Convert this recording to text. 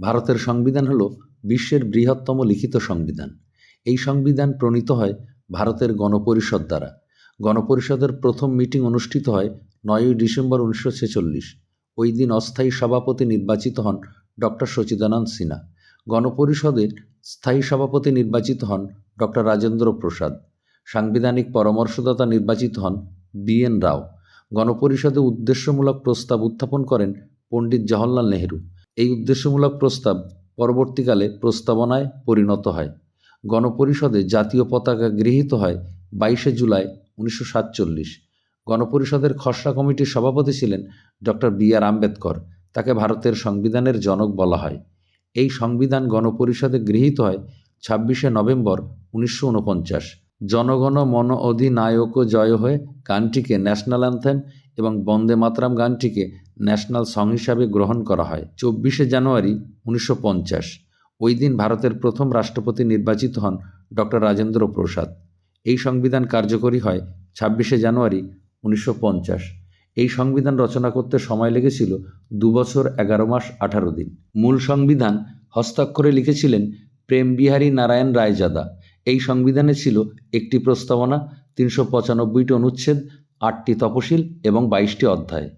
ভারতের সংবিধান হল বিশ্বের বৃহত্তম লিখিত সংবিধান। এই সংবিধান প্রণীত হয় ভারতের গণপরিষদ দ্বারা। গণপরিষদের প্রথম মিটিং অনুষ্ঠিত হয় নয়ই ডিসেম্বর উনিশশো ছেচল্লিশ। ওই দিন অস্থায়ী সভাপতি নির্বাচিত হন ডক্টর সচিদানন্দ সিনহা। গণপরিষদের স্থায়ী সভাপতি নির্বাচিত হন ডক্টর রাজেন্দ্র প্রসাদ। সাংবিধানিক পরামর্শদাতা নির্বাচিত হন বি এন রাও। গণপরিষদে উদ্দেশ্যমূলক প্রস্তাব উত্থাপন করেন পণ্ডিত জওহরলাল নেহেরু। এই উদ্দেশ্যমূলক প্রস্তাব পরবর্তীকালে প্রস্তাবনায় পরিণত হয়। গণপরিষদে জাতীয় পতাকা গৃহীত হয় বাইশে জুলাই উনিশশো সাতচল্লিশ। গণপরিষদের খসড়া কমিটির সভাপতি ছিলেন ডক্টর বি আর আম্বেদকর, তাকে ভারতের সংবিধানের জনক বলা হয়। এই সংবিধান গণপরিষদে গৃহীত হয় ছাব্বিশে নভেম্বর উনিশশো উনপঞ্চাশ। জনগণ, মন অধিনায়ক জয় হয়ে গানটিকে ন্যাশনাল অ্যান্থেম এবং বন্দে মাতরাম গানটিকে ন্যাশনাল সং হিসাবে গ্রহণ করা হয়। চব্বিশে জানুয়ারি উনিশশো পঞ্চাশ, ওই দিন ভারতের প্রথম রাষ্ট্রপতি নির্বাচিত হন ডক্টর রাজেন্দ্র প্রসাদ। এই সংবিধান কার্যকরী হয় ছাব্বিশে জানুয়ারি উনিশশো পঞ্চাশ। এই সংবিধান রচনা করতে সময় লেগেছিল দুবছর এগারো মাস আঠারো দিন। মূল সংবিধান হস্তাক্ষরে লিখেছিলেন প্রেমবিহারী নারায়ণ রায়জাদা। এই সংবিধানে ছিল একটি প্রস্তাবনা তিনশো পঁচানব্বইটি অনুচ্ছেদ আটটি তপশিল এবং বাইশটি অধ্যায়।